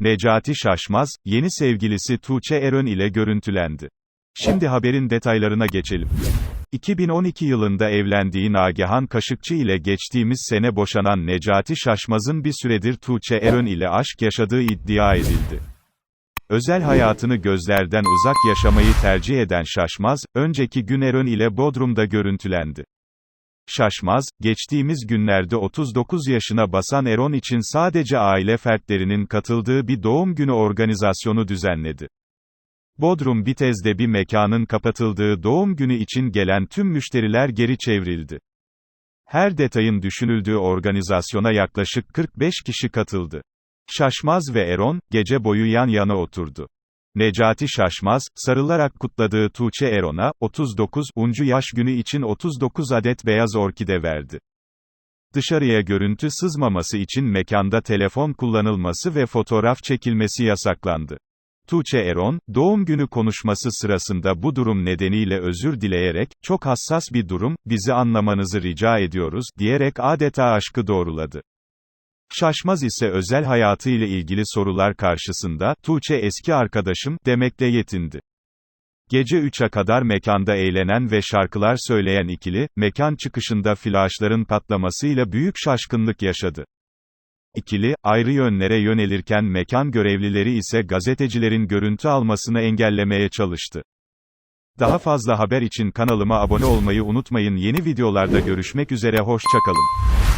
Necati Şaşmaz, yeni sevgilisi Tuğçe Erön ile görüntülendi. Şimdi haberin detaylarına geçelim. 2012 yılında evlendiği Nagihan Kaşıkçı ile geçtiğimiz sene boşanan Necati Şaşmaz'ın bir süredir Tuğçe Erön ile aşk yaşadığı iddia edildi. Özel hayatını gözlerden uzak yaşamayı tercih eden Şaşmaz, önceki gün Erön ile Bodrum'da görüntülendi. Şaşmaz, geçtiğimiz günlerde 39 yaşına basan Eron için sadece aile fertlerinin katıldığı bir doğum günü organizasyonu düzenledi. Bodrum Bitez'de bir mekanın kapatıldığı doğum günü için gelen tüm müşteriler geri çevrildi. Her detayın düşünüldüğü organizasyona yaklaşık 45 kişi katıldı. Şaşmaz ve Eron, gece boyu yan yana oturdu. Necati Şaşmaz, sarılarak kutladığı Tuğçe Eron'a, 39. uncu yaş günü için 39 adet beyaz orkide verdi. Dışarıya görüntü sızmaması için mekanda telefon kullanılması ve fotoğraf çekilmesi yasaklandı. Tuğçe Eron, doğum günü konuşması sırasında bu durum nedeniyle özür dileyerek, çok hassas bir durum, bizi anlamanızı rica ediyoruz, diyerek adeta aşkı doğruladı. Şaşmaz ise özel hayatıyla ilgili sorular karşısında, Tuğçe eski arkadaşım, demekle yetindi. Gece 3'e kadar mekanda eğlenen ve şarkılar söyleyen ikili, mekan çıkışında flaşların patlamasıyla büyük şaşkınlık yaşadı. İkili, ayrı yönlere yönelirken mekan görevlileri ise gazetecilerin görüntü almasını engellemeye çalıştı. Daha fazla haber için kanalıma abone olmayı unutmayın. Yeni videolarda görüşmek üzere hoşçakalın.